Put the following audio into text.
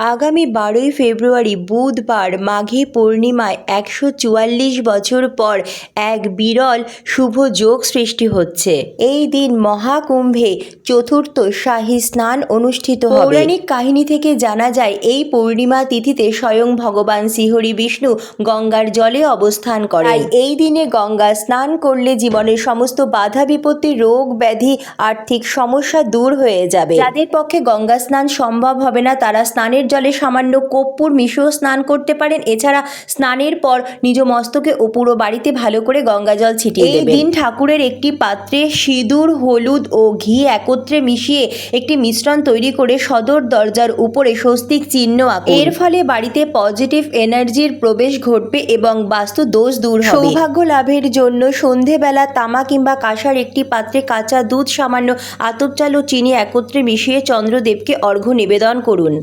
আগামী বারোই ফেব্রুয়ারি বুধবার মাঘী পূর্ণিমায় একশো চুয়াল্লিশ বছর পর এক বিরল শুভ যোগ সৃষ্টি হচ্ছে। এই দিন মহাকুম্ভে চতুর্থ শাহী স্নান অনুষ্ঠিত হবে। পৌরাণিক কাহিনী থেকে জানা যায় এই পূর্ণিমা তিথিতে স্বয়ং ভগবান শ্রীহরি বিষ্ণু গঙ্গার জলে অবস্থান তাই এই দিনে গঙ্গা স্নান করলে জীবনের সমস্ত বাধা বিপত্তি রোগ ব্যাধি আর্থিক সমস্যা দূর হয়ে যাবে। যাদের পক্ষে গঙ্গা স্নান সম্ভব হবে না তারা স্নানের জলে সামান্য কর্পূর মিশিয়েও স্নান করতে পারেন। এছাড়া স্নানের পর নিজ মস্তকে ও পুরো বাড়িতে ভালো করে গঙ্গা জল ছিটিয়ে এই দিন ঠাকুরের একটি পাত্রে সিঁদুর হলুদ ও ঘি একত্রে মিশিয়ে একটি মিশ্রণ তৈরি করে সদর দরজার উপরে স্বস্তিক চিহ্ন আঁকুন। এর ফলে বাড়িতে পজিটিভ এনার্জির প্রবেশ ঘটবে এবং বাস্তু দোষ দূর হবে। সৌভাগ্য লাভের জন্য সন্ধেবেলা তামা কিংবা কাঁসার একটি পাত্রে কাঁচা দুধ সামান্য আতপ চাল ও চিনি একত্রে মিশিয়ে চন্দ্রদেবকে অর্ঘ্য নিবেদন করুন।